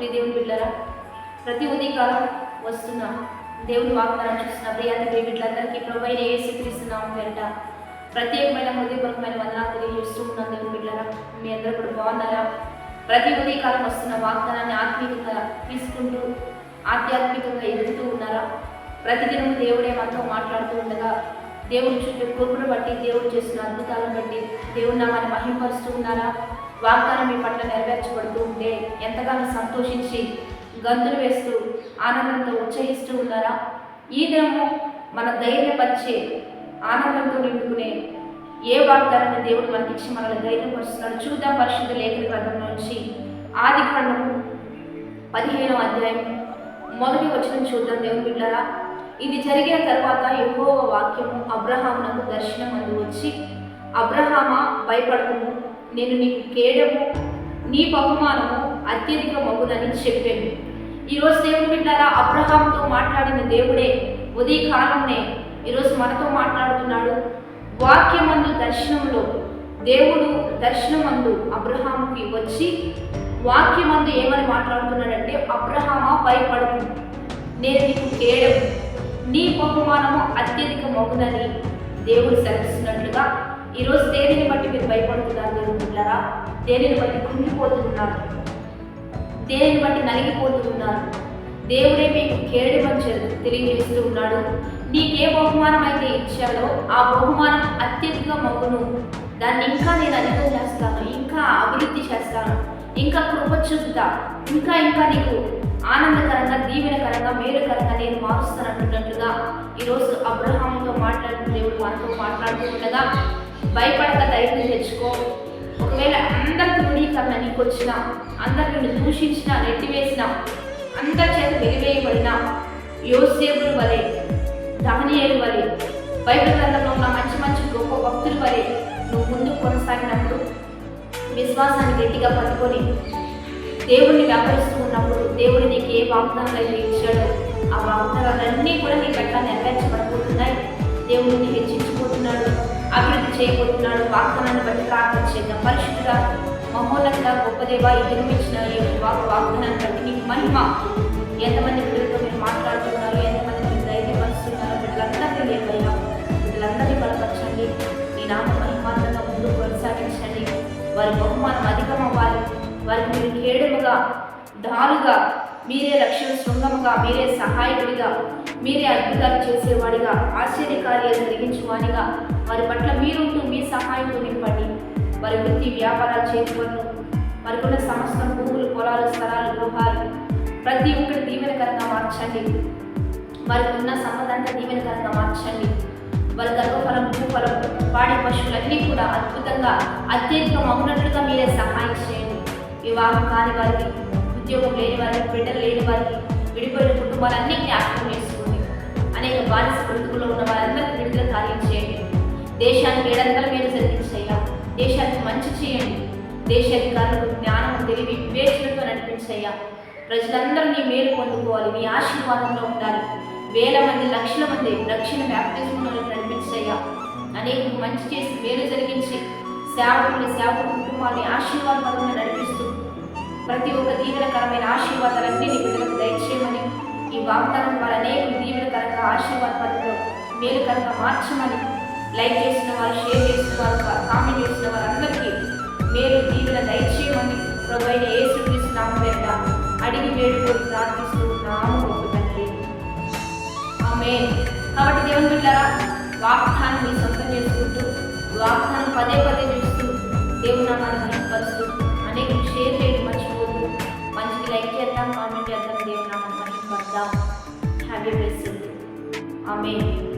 ప్రియదేవుని బిడ్డరా ప్రతి ఉదయకాలం వస్తున్న దేవుని వాగ్దానం చూసిన ప్రియాతి ప్రియ బిడ్డలందరికీ ప్రభుత్వ ఏ స్వీకరిస్తున్నాం వెంట ప్రత్యేకమైన హృదయపరమైన వందనాలు తెలియజేస్తూ ఉన్నాం దేవుని బిడ్డరా. మీ అందరూ కూడా బాగున్నారా? ప్రతి ఉదయకాలం వస్తున్న వాగ్దానాన్ని ఆత్మీయంగా తీసుకుంటూ ఆధ్యాత్మికంగా ఎదుగుతూ ఉన్నారా? ప్రతిదినం దేవుడే మనతో మాట్లాడుతూ ఉండగా దేవుడి చుట్టూ కృపను బట్టి దేవుడు చేసిన అద్భుతాలను బట్టి దేవుడు నామాన్ని మహింపరుస్తూ ఉన్నారా? వాగ్దానం మీ పట్ల నెరవేర్చబడుతూ ఉంటే ఎంతగానో సంతోషించి గంతులు వేస్తూ ఆనందంతో ఉత్సహిస్తూ ఉన్నారా? ఈ దినము మన ధైర్యపరిచే ఆనందంతో నింపుకునే ఏ వాగ్దానాన్ని దేవుడు మనకి ఇచ్చి మనల్ని ధైర్యపరుస్తున్నాడు చూద్దాం పరిశుద్ధ లేఖన గ్రంథం నుంచి. ఆది కాండము పదిహేనవ అధ్యాయం. మొదటి వచ్చిన చూద్దాం దేవుని బిడ్డారా ఇది జరిగిన తర్వాత ఎక్కువ వాక్యము అబ్రహామునకు దర్శనం అందు వచ్చి అబ్రహామా భయపడకము. నేను నీకు కేడము నీ బహుమానము అత్యధిక మగునని చెప్పాను. ఈరోజు దేవుని బిడ్డారా అబ్రహాంతో మాట్లాడిన దేవుడే ఉదయకాలంనే ఈరోజు మనతో మాట్లాడుతున్నాడు. వాక్యమందు దర్శనంలో దేవుడు దర్శనమందు అబ్రహాంకి వచ్చి వాక్యమందు ఏమని మాట్లాడుతున్నాడంటే అబ్రహామా భయపడకు. నేను నీకు కేడము నీ బహుమానము అత్యధిక మగునని దేవుడు సరిస్తున్నాడు ఈరోజు దేనిని బట్టి మీరు భయపడుతున్నారు దేవుడులారా దేనిని బట్టి కుంగిపోతున్నారు దేనిని బట్టి నలిగిపోతున్నారు? దేవుడే మీకు కేడమని చె- తెలియజేస్తూ ఉన్నాడు. నీకే బహుమానం అయితే ఇచ్చాడో ఆ బహుమానం అత్యధిక మగును. దాన్ని ఇంకా నేను అధికం చేస్తాను ఇంకా అభివృద్ధి చేస్తాను ఇంకా కృప చూపుతా ఇంకా ఇంకా నీకు ఆనందకరంగా దీవెనకరంగా మేలుకరంగా నేను మారుస్తానంటున్నట్లుగా ఈరోజు అబ్రహాంతో మాట్లాడుతున్న దేవుడు మనతో మాట్లాడుతుండగా భయపడక ధైర్యం తెచ్చుకో. ఒకవేళ అందరి తృణీకరణ నీకు వచ్చిన అందరు నిన్ను దూషించిన నెట్టివేసిన అందరి చేత వెలివేయబడిన యోసేపులు వలె దహనీయుల వలె బైబిల్ గ్రంథంలో ఉన్న మంచి మంచి గొప్ప భక్తులు వలె నువ్వు ముందుకు కొనసాగినప్పుడు విశ్వాసాన్ని గట్టిగా పట్టుకొని దేవుడిని వ్యాపరిస్తూ ఉన్నప్పుడు దేవుడు నీకు ఏ వాగ్దానాలు అయితే ఇచ్చాడో ఆ వాగ్దానాలన్నీ కూడా నీ పట్ల నెరవేర్చబడిపోతున్నాయి దేవుడిని నీ హెచ్చించిపోతున్నాడు అభివృద్ధి చేయబోతున్నాడు వాగ్దానాన్ని బట్టి ప్రార్థన చేద్దాం. పరిశుద్ధుగా మహోన్నత గొప్ప దేవ ఈ నిర్మించిన ఈ వాక్ వాగ్దానాన్ని బట్టి నీకు మహిమ. ఎంతమంది పిల్లలతో మీరు మాట్లాడుతున్నారు ఎంతమంది మీరు ధైర్యపరుస్తున్నారు బిడ్డలందరినీ లేవయ్యా వీళ్ళందరినీ బలపరచండి. మీ నామ మహిమాంతంగా ముందుకు కొనసాగించండి. వారి బహుమానం అధికం అవ్వాలి వారికి మీరు కేడముగా డాలుగా మీరే రక్షణ శృంగముగా మీరే సహాయకుడిగా మీరే అద్భుతాలు చేసేవాడిగా ఆశ్చర్యకార్యాలు కలిగించేవాడిగా వారి పట్ల మీరుంటూ మీ సహాయంతో నింపండి. వారి వృత్తి వ్యాపారాలు చేతులను వారికి ఉన్న సమస్త భూములు పొలాలు స్థలాలు గృహాలు ప్రతి ఒక్కటి దీవెనకరంగా మార్చండి. వారికి ఉన్న సంపదంతా దీవెనకరంగా మార్చండి. వారి గర్భఫలం భూఫలం పాడి పశువులన్నీ కూడా అద్భుతంగా అత్యధిక మౌనట్లుగా మీరే సహాయం చేయండి. వివాహం కాని వారికి ఉద్యోగం లేని వారికి బిడ్డలు లేని వారికి విడిపోయిన కుటుంబాలన్నీ జ్ఞాపకం చేసుకోండి అనేక బానిస బ్రతుకులో ఉన్న వారందరికీ విడుదల కార్యం చేయండి. దేశానికి ఏడంతల మీద జరిగించయ్యా దేశానికి మంచి చేయండి. దేశాధికారులకు జ్ఞానం తెలివి వివేచనతో నడిపించయ్యా ప్రజలందరూ నీ మేలు పొందుకోవాలి. నీ ఆశీర్వాదంలో ఉండాలి. వేల మంది లక్షల మంది రక్షణ బ్యాప్టిజంలో నడిపించయ్యా అనేక మంచి చేసి మేలు జరిగించి సేవకుని సేవకు కుటుంబాన్ని ఆశీర్వాదంలో నడిపిస్తూ ప్రతి ఒక్క దీవెనకరమైన ఆశీర్వాదాలన్నీ నీ బిడ్డలకు దయచేయమని ఈ వాగ్దానం ద్వారా అనేక దీవెనకరంగా ఆశీర్వాదాలతో మేలుకరంగా మార్చమని లైక్ చేసిన వారు షేర్ చేసిన వారు కామెంట్ చేసిన వారందరికీ మేలు దీవెన దయచేయమని ప్రభైన యేసు క్రీస్తు నామం పేరిట అడిగి వేడుకొని ప్రార్థిస్తూ నామ గొప్ప తండ్రి. ఆమె కాబట్టి దేవుని బిడ్డారా వాగ్దానం మీ సొంతం చేసుకుంటూ వాగ్దానం పదే పదే చూస్తూ దేవుని నామాన్ని మహిమపరుస్తూ అనేక షేర్ చేయడం చేద్దాం కామెంట్